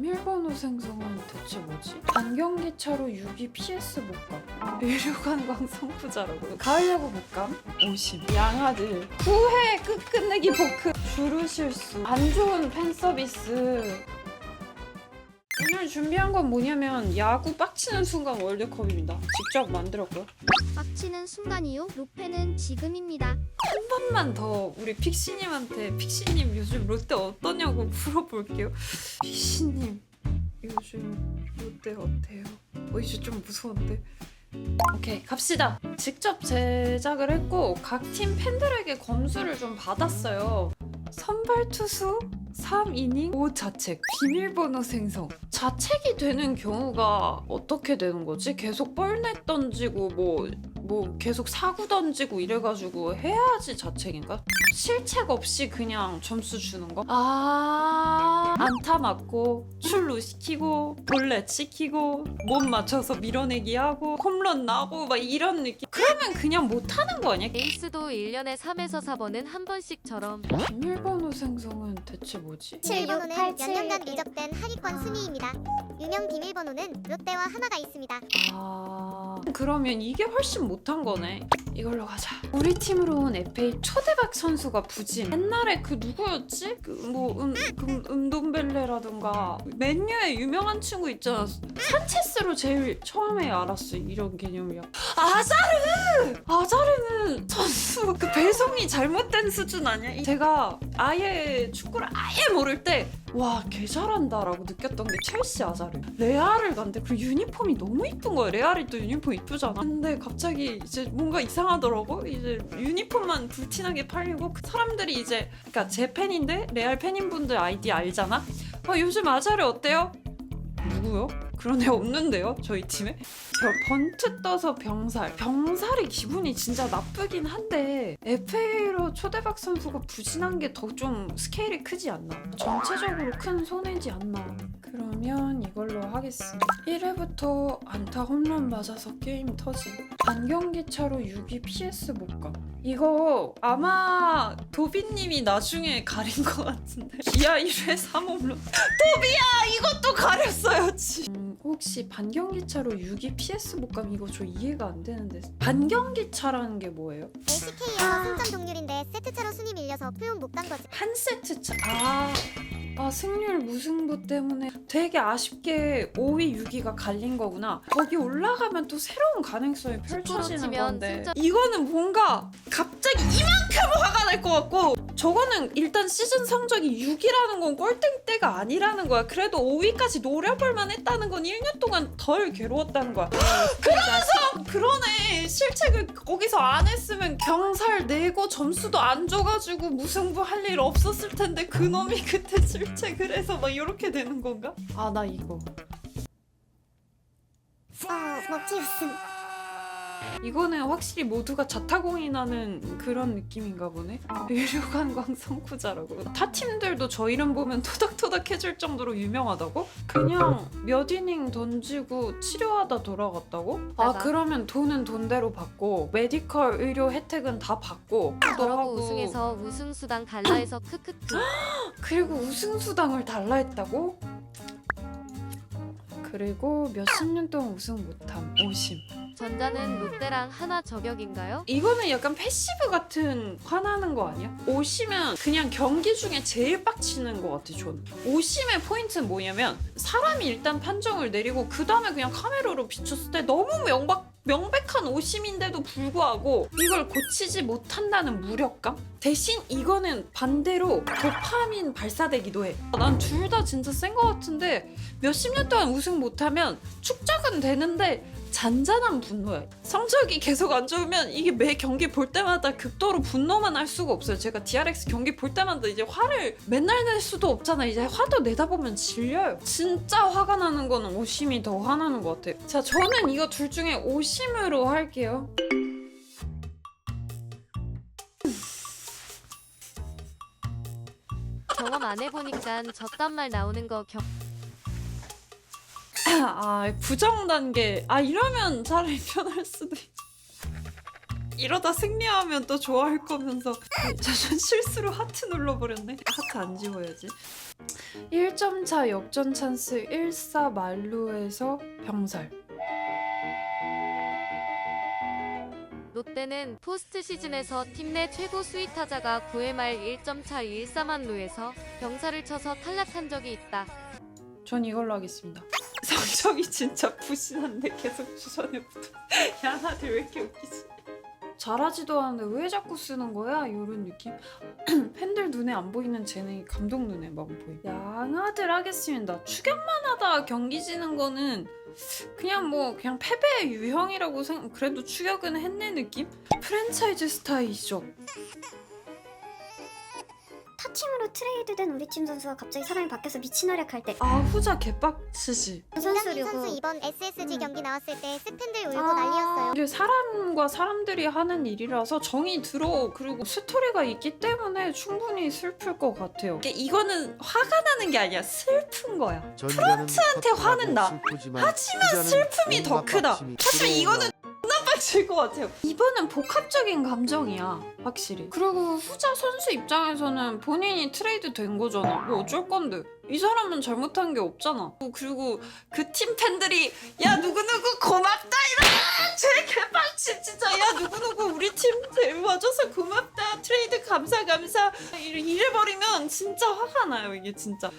비밀번호 생성은 대체 뭐지? 반경기 차로 유기 PS 못 감. 의료관광 성부자라고요 가을야구 못 감? 오심 양아들. 후회 끝끝내기 포크. 주루 실수. 안 좋은 팬 서비스 오늘 준비한 건 뭐냐면 야구 빡치는 순간 월드컵입니다 직접 만들었고요 빡치는 순간이요. 로페는 지금입니다. 한 번만 더 우리 픽시님한테 픽시님 요즘 롯데 어떠냐고 물어볼게요. 픽시님 요즘 롯데 어때요? 어 이제 좀 무서운데. 오케이 갑시다. 직접 제작을 했고 각 팀 팬들에게 검수를 좀 받았어요. 선발 투수 3이닝 5자책 비밀번호 생성 자책이 되는 경우가 어떻게 되는 거지? 계속 뻘넷 던지고 뭐 뭐 계속 사구 던지고 이래가지고 해야지 자책인가? 실책 없이 그냥 점수 주는 거? 아 안타 맞고 출루 시키고 볼넷 시키고 못 맞춰서 밀어내기 하고 홈런 나고 막 이런 느낌 그러면 그냥 못하는 거 아니야? 에이스도 1년에 3에서 4번은 한 번씩처럼 비밀번호 생성은 대체 뭐지? 7번호는 몇 년간 누적된 하위권 순위입니다. 유명 비밀번호는 롯데와 하나가 있습니다. 아 그러면 이게 훨씬 못한 거네. 이걸로 가자. 우리 팀으로 온 FA 초대박 선수가 부진. 옛날에 그 누구였지? 그 뭐 음, 음, 음돈벨레라든가. 맨유에 유명한 친구 있잖아. 산체스로 제일 처음에 알았어 이런 개념이야. 아자르! 아자르는 선수 그 배송이 잘못된 수준 아니야? 제가 아예 축구를 아예 모를 때 와, 개 잘한다라고 느꼈던 게 첼시 아자르. 레알을 간대. 그리고 유니폼이 너무 이쁜 거예요. 레알이 또 유니폼 이쁘잖아. 근데 갑자기 이제 뭔가 이상하더라고. 이제 유니폼만 불티나게 팔리고 그 사람들이 이제 그러니까 제 팬인데 레알 팬인 분들 아이디 알잖아. 어, 요즘 아자르 어때요? 누구요? 그런 애 없는데요, 저희 팀에? 저 번트 떠서 병살. 병살이 기분이 진짜 나쁘긴 한데 FA로 초대박 선수가 부진한 게 더 좀 스케일이 크지 않나? 전체적으로 큰 손해지 않나? 그러면 이걸로 하겠습니다. 1회부터 안타 홈런 맞아서 게임 터짐. 반경기 차로 6위 PS 못 가. 이거 아마 도비님이 나중에 가린 것 같은데. 기아 1회 3홈런. 도비야 이것도 가렸어요. 지. 음, 혹시 반경기 차로 6위 PS 못 가면 이거 저 이해가 안 되는데. 반경기 차라는 게 뭐예요? LCK에서 승점 동률인데 세트차로 순위 밀려서 플레이오프 못간 거지. 한 세트 차. 아. 아, 승률 무승부 때문에 되게 아쉽게 5위, 6위가 갈린 거구나. 거기 올라가면 또 새로운 가능성이 펼쳐지는 치면 건데. 승점- 이거는 뭔가 갑자기 이만큼 화가 날 것 같고 저거는 일단 시즌 성적이 6위라는 건 꼴등 때가 아니라는 거야. 그래도 5위까지 노려볼 만 했다는 건 1년 동안 덜 괴로웠다는 거야. 그러면서 그러네. 실책을 거기서 안 했으면 경살 내고 점수도 안 줘가지고 무승부 할 일 없었을 텐데 그놈이 그때 실책을 해서 막 이렇게 되는 건가? 아 나 이거 어, 먹지 웃음. 이거는 확실히 모두가 자타공인하는 그런 느낌인가 보네. 의료관광 성구자라고. 타 팀들도 저 이름 보면 토닥토닥해질 정도로 유명하다고? 그냥 몇 이닝 던지고 치료하다 돌아갔다고? 아. 그러면 돈은 돈대로 받고 메디컬 의료 혜택은 다 받고 또 그러고 하고 우승해서 우승수당 달라해서 크크크 그리고 우승 수당을 달라 했다고? 그리고 몇십 년 동안 우승 못함 오심. 전자는 롯데랑 하나 저격인가요? 이거는 약간 패시브 같은 화나는 거 아니야? 오시면 그냥 경기 중에 제일 빡치는 것 같아 저는 오심의 포인트는 뭐냐면 사람이 일단 판정을 내리고 그 다음에 그냥 카메라로 비췄을 때 너무 명박 명백한 오심인데도 불구하고 이걸 고치지 못한다는 무력감? 대신 이거는 반대로 도파민 발사되기도 해. 난 둘 다 진짜 센것 같은데 몇십 년 동안 우승 못하면 축적은 되는데 잔잔한 분노야. 성적이 계속 안 좋으면 이게 매 경기 볼 때마다 극도로 분노만 할 수가 없어요. 제가 DRX 경기 볼 때마다 이제 화를 맨날 낼 수도 없잖아. 이제 화도 내다 보면 질려요. 진짜 화가 나는 거는 오심이 더 화나는 것 같아요. 자, 저는 이거 둘 중에 오심으로 할게요. 경험 안 해보니까 저딴 말 나오는 거 경... 아, 부정 단계. 아, 이러면 차라리 편할 수도 있 이러다 승리하면 또 좋아할 거면서 저, 저 실수로 하트 눌러버렸네 하트 안 지워야지 1점 차 역전 찬스 1사 만루에서 병살. 롯데는 포스트 시즌에서 팀 내 최고 수위 타자가 9회 말 1점 차 1사만루에서 병사를 쳐서 탈락한 적이 있다. 전 이걸로 하겠습니다. 성적이 진짜 부신한데 계속 주선에 붙어. 야 나들 왜 이렇게 웃기지? 잘하지도 않는데 왜 자꾸 쓰는 거야? 이런 느낌? 팬들 눈에 안 보이는 재능이 감독 눈에만 보이. 양아들 하겠습니다. 추격만 하다 경기 지는 거는 그냥 뭐 그냥 패배의 유형이라고 생각. 그래도 추격은 했네 느낌? 프랜차이즈 스타일이죠. 타 팀으로 트레이드된 우리 팀 선수가 갑자기 사람이 바뀌어서 미친 활약할 때 아 후자 개빡치지. 선수리고 선수 이번 SSG 음. 경기 나왔을 때 스팬들 울고 아. 난리였어요. 이게 사람과 사람들이 하는 일이라서 정이 들어 그리고 스토리가 있기 때문에 충분히 슬플 것 같아요. 이게 이거는 화가 나는 게 아니야 슬픈 거야. 프런트한테 화는 나. 하지만 슬픔이 더 크다. 하지만 이거는 빡칠 것 같아요. 이번은 복합적인 감정이야 확실히. 그리고 후자 선수 입장에서는 본인이 트레이드 된 거잖아. 뭐 어쩔 건데. 이 사람은 잘못한 게 없잖아. 그리고 그 팀 팬들이 야 누구누구 고맙다 이러면 제 개빡치 진짜 야 누구누구 우리 팀 와줘서 고맙다 트레이드 감사 감사 이래- 이래 버리면 진짜 화가 나요 이게 진짜.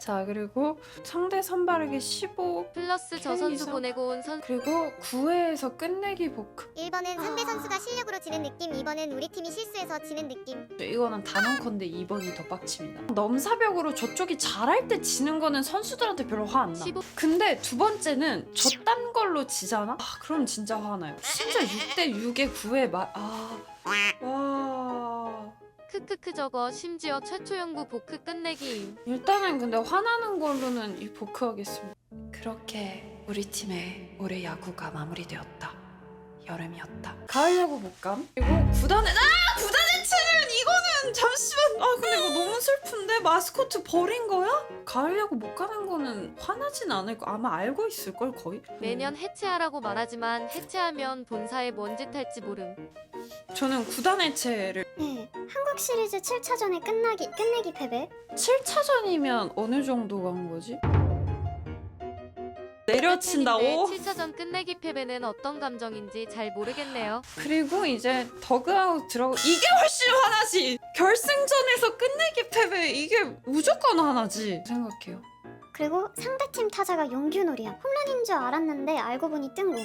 하. 자 그리고 상대 선발에게 15 플러스 저 선수 이상. 보내고 온 선. 그리고 9회에서 끝내기 복합 1번은 상대 아. 선수가 실력으로 지는 느낌, 2번은 우리 팀이 실수해서 지는 느낌. 이거는 단언컨대 2번이 더 빡칩니다 넘사벽으로 저쪽이 잘할 때 지는 거는 선수들한테 별로 화 안 나. 15 근데 두 번째는 저딴 걸로 지잖아? 아 그럼 진짜 화나요. 진짜 6대 6에 9에 말 아. 와. 크크크 저거 심지어 최초 연구 보크 끝내기임. 일단은 근데 화나는 걸로는 이 보크 하겠습니다. 그렇게 우리 팀의 올해 야구가 마무리되었다. 여름이었다. 가을 야구 못 감. 그리고 구단의 아 구단의 체는 이거는 잠시만. 아 근데 이거 너무 슬픈데 마스코트 버린 거야? 가을 야구 못 가는 거는 화나진 않을 거. 아마 알고 있을 걸 거의. 매년 해체하라고 말하지만 해체하면 본사에 뭔짓 할지 모름. 저는 구단의 체를 네, 한국 시리즈 7차전에 끝나기 끝내기 패배 7차전이면 어느 정도 간 거지? 내려친다고? 7차전 끝내기 패배는 어떤 감정인지 잘 모르겠네요. 그리고 이제 더그아웃 들어가고 이게 훨씬 화나지 결승전에서 끝내기 패배 이게 무조건 화나지 생각해요 그리고 상대팀 타자가 용규놀이야 홈런인 줄 알았는데 알고 보니 뜬공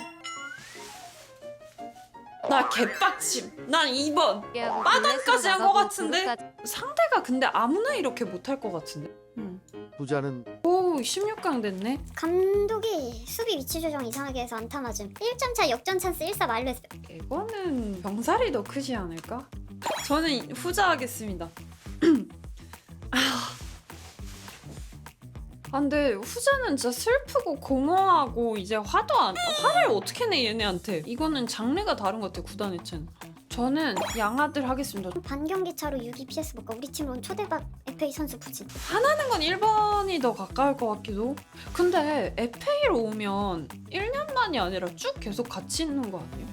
나 개빡침 난 2번 깨하고 빠단까지 한것 나가고 같은데? 상대가 근데 아무나 이렇게 못할 것 같은데 음. 부자는 오 16강 됐네 감독이 수비 위치 조정 이상하게 해서 안타 맞음 1점 차 역전 찬스 1사 말로 했어요 이거는 병살이 더 크지 않을까? 저는 후자 하겠습니다. 아, 근데 후자는 진짜 슬프고 공허하고 이제 화도 안 화를 어떻게 내 얘네한테? 이거는 장르가 다른 것 같아 구단의 chen 저는 양아들 하겠습니다. 반경기 차로 6 EPS 못가 우리 팀으로는 초대박 FA 선수 부진 하는 건 1번이 더 가까울 것 같기도. 근데 FA로 오면 1년만이 아니라 쭉 계속 같이 있는 거 아니에요?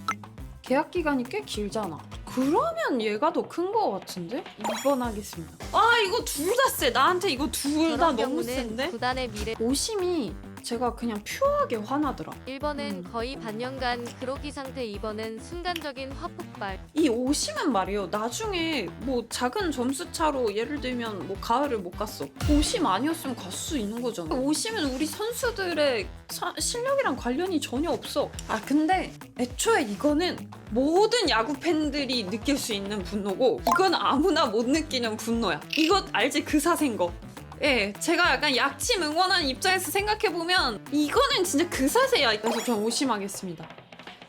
계약 기간이 꽤 길잖아 그러면 얘가 더 큰 거 같은데? 2번 하겠습니다 아 이거 둘다세 나한테 이거 둘 다 너무 센데? 구단의 미래 오심이 제가 그냥 퓨어하게 화나더라 1번은 음. 거의 반년간 그로기 상태 2번은 순간적인 화폭발 이 오심은 말이에요. 나중에 뭐 작은 점수 차로 예를 들면 뭐 가을을 못 갔어. 오심 아니었으면 갈 수 있는 거잖아. 오심은 우리 선수들의 사- 실력이랑 관련이 전혀 없어. 아 근데 애초에 이거는 모든 야구 팬들이 느낄 수 있는 분노고 이건 아무나 못 느끼는 분노야. 이거 알지 그 사생 거. 예, 제가 약간 약팀 응원하는 입장에서 생각해보면 이거는 진짜 그 사세야. 그래서 전 오심하겠습니다.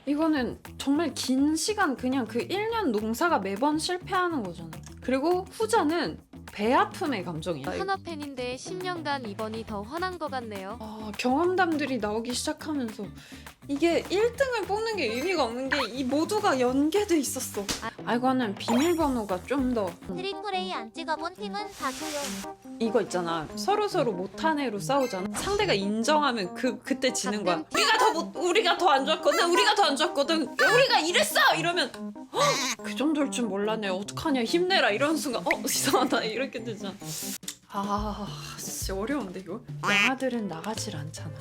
이거는 정말 긴 시간 그냥 그 1년 농사가 매번 실패하는 거잖아. 그리고 후자는 배 아픔의 감정이야. 하나 팬인데 10년간 2번이 더 화난 것 같네요. 아, 경험담들이 나오기 시작하면서 이게 1등을 뽑는 게 의미가 없는 게 이 모두가 연계돼 있었어. 아. 이거는 비밀번호가 좀 더. 트리플 A 안 찍어본 팀은 다 조용. 이거 있잖아. 서로 서로 못한 애로 싸우잖아. 상대가 인정하면 그 그때 지는 거야. 우리가 더 못, 우리가 더 안 좋았거든 우리가 더 안 좋았거든 우리가 이랬어! 이러면 "헉, 그 정도일 줄 몰랐네. 어떡하냐 힘내라. 이런 순간 어 이상하다. 이 렇게 되잖아 아 진짜 어려운데 이거 양아들은 나가질 않잖아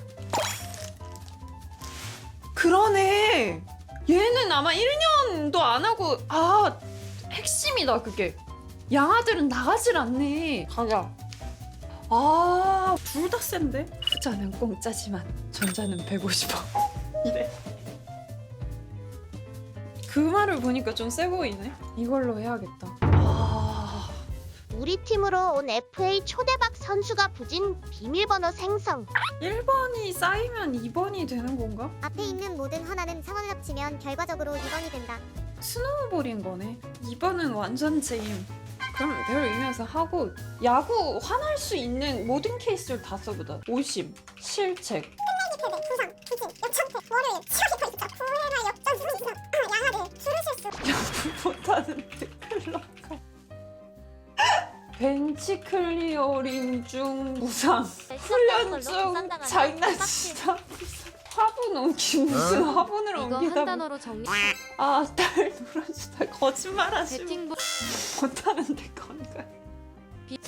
그러네 얘는 아마 1년도 안 하고 아 핵심이다 그게 양아들은 나가질 않네. 가자. 아, 둘 다 센데? 후자는 공짜지만 전자는 150원. 이래. 그 말을 보니까 좀 세 보이네. 이걸로 해야겠다. 아, 우리 팀으로 온 FA 초대박 선수가 부진 비밀번호 생성. 1번이 쌓이면 2번이 되는 건가? 앞에 있는 모든 하나는 상황을 합치면 결과적으로 2번이 된다. 스노우볼인 거네. 2번은 완전체임. 그럼 별 의미에서 하고 야구 화날 수 있는 모든 케이스를 다 써보자. 오심, 실책, 부상, 부진, 역전패, 월요일, 치어리퍼 있어. 후회나 역전 승리서. 어, 양아들, 줄을 실수. 못하는데 클럽가 벤치 클리어링 중 무상. 훈련 중 장난치다. 화분 옮기 무슨 화분을 이거 한 옮기다 단어로 정리. 아딸 놀아주다. 거짓말 하시면 배팅부 못하는데 건가 비-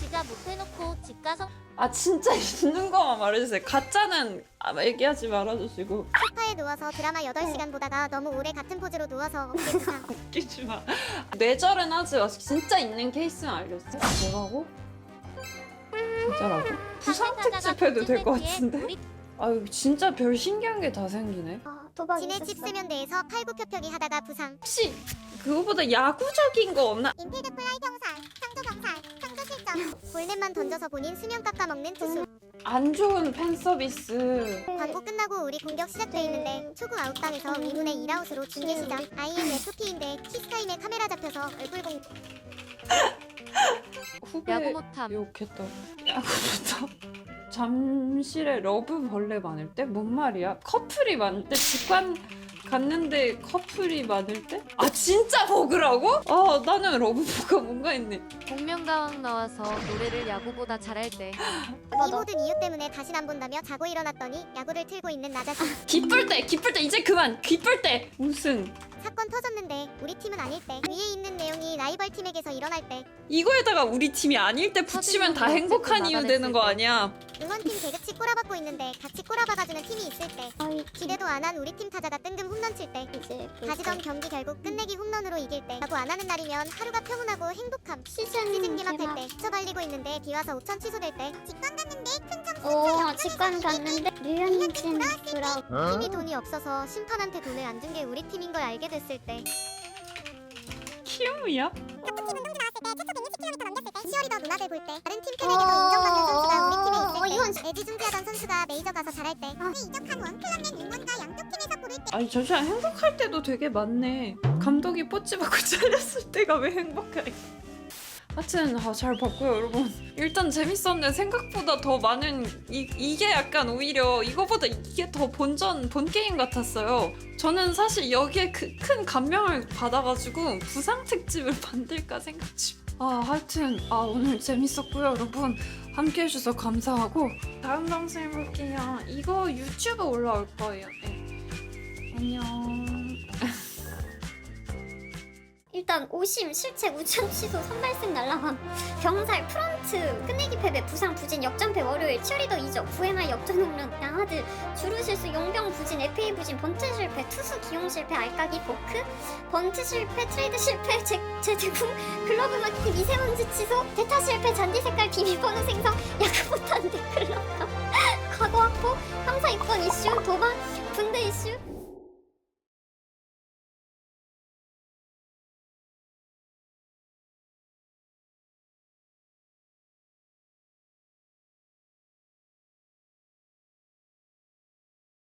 지가 못해놓고 집 가서 아 진짜 있는 거만 말해주세요. 가짜는 아, 얘기하지 말아주시고 소파에 누워서 드라마 8시간 보다가 너무 오래 같은 포즈로 누워서 어깨 부상. 웃기지 마 뇌절은 하지 마 진짜 있는 케이스는 알려줘 뭐라고? 진짜라고? 부상 특집 해도 될 것 같은데? 우리 아유 진짜 별 신기한 게 다 생기네. 아 도박 진해 있었어. 칩세면대에서 팔굽혀펴기 하다가 부상. 혹시 그거보다 야구적인 거 없나? 임페드 플라이 병살, 창조 병살, 창조 실점. 볼넷만 던져서 본인 수면 깎아먹는 투수. 안 좋은 팬 서비스. 광고 끝나고 우리 공격 시작돼 있는데 초구 아웃당해서 미문의 2라웃으로 중계 시작. IMFP인데 키스타임에 카메라 잡혀서 얼굴 공. 후배 야구 못함. 욕했다. 야구부터. 잠실에 러브 벌레 많을 때? 뭔 말이야? 커플이 많을 때? 직관 갔는데 커플이 많을 때? 아 진짜 버그라고? 아 나는 러브버가 뭔가 했네. 복면가왕 나와서 노래를 야구보다 잘할 때. 이 맞아. 모든 이유 때문에 다신 안 본다며 자고 일어났더니 야구를 틀고 있는 나 자신. 기쁠 때 기쁠 때 이제 그만 기쁠 때 우승. 사건 터졌는데 우리 팀은 아닐 때. 위에 있는 내용이 라이벌 팀에게서 일어날 때. 이거에다가 우리 팀이 아닐 때 붙이면 다 행복한 이유 되는 거 아니야? 응원팀 계급치 꼬라박고 있는데 같이 꼬라박아주는 팀이 있을 때. 아이 기대도 안 한 우리 팀 타자가 뜬금 홈런 칠 때. 이제 가지던 경기 결국 끝내기 홈런으로 이길 때. 야구 안 하는 날이면 하루가 평온하고 행복함. 시즌 시즌 개막할 개막. 때. 쳐 발리고 있는데 비 와서 5천 취소될 때. 직관 갔는데 큰 점수 오 직관 갔는데 류현진 브라우. 팀이 돈이 없어서 심판한테 돈을 안 준 게 우리 팀인 걸 알게 됐을 때. 키움이야? 시어리더 누나들 볼 때. 다른 팀 팬에게도 우리 어, 이건 애지중지하던 선수가 메이저 가서 잘할 때. 이적한 원클럽맨 응원가 양쪽 팀에서 고를 때. 아니 잠시만 행복할 때도 되게 많네. 감독이 뽀찌 받고 잘렸을 때가 왜 행복해? 하여튼 아, 잘 봤고요 여러분. 일단 재밌었는데 생각보다 더 많은 이, 이게 약간 오히려 이거보다 이게 더 본전 본 게임 같았어요. 저는 사실 여기에 그, 큰 감명을 받아가지고 부상 특집을 만들까 생각 중 아 하여튼 아 오늘 재밌었고요 여러분. 함께 해주셔서 감사하고. 다음 방송 해볼게요. 이거 유튜브 올라올 거예요. 네. 안녕 일단 오심, 실책, 우천 취소, 선발승 날라감, 병살, 프런트, 끝내기 패배, 부상, 부진, 역전패, 월요일, 치어리더 이적, 구회말 역전 홈런, 야하드, 주루 실수, 용병 부진, FA 부진, 번트 실패, 투수 기용 실패, 알까기 버크, 번트 실패, 트레이드 실패, 제, 제제궁, 글러브 마켓, 미세먼지 취소, 대타 실패, 잔디 색깔, 비밀번호 생성, 야구 못하는데 글러브, 과거 확보, 함사 입건 이슈, 도박, 군대 이슈,